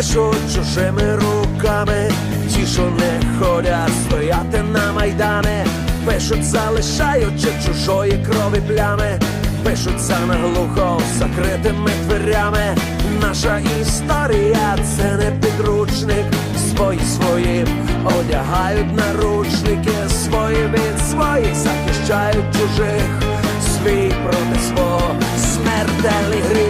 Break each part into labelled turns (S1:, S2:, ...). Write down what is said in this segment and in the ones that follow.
S1: пишуть чужими руками, ті, що не ходять стояти на майдани, пишуть, залишаючи чужої крові плями, пишуть за наглухо закритими дверями. Наша історія це не підручник, свої своїм одягають наручники, свої від своїх захищають чужих, свій проти свого смертельний гріх,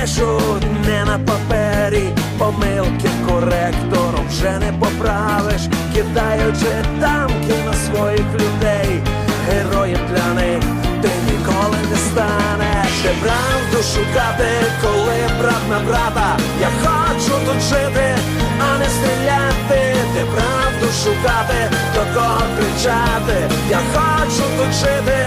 S1: пишуть не на папері, помилки коректором вже не поправиш, кидаючи тамки на своїх людей, героєм для них ти ніколи не станеш. Де правду шукати, коли брат на брата. Я хочу тут жити, а не стріляти, де правду шукати, до кого кричати. Я хочу тут жити,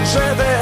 S1: тут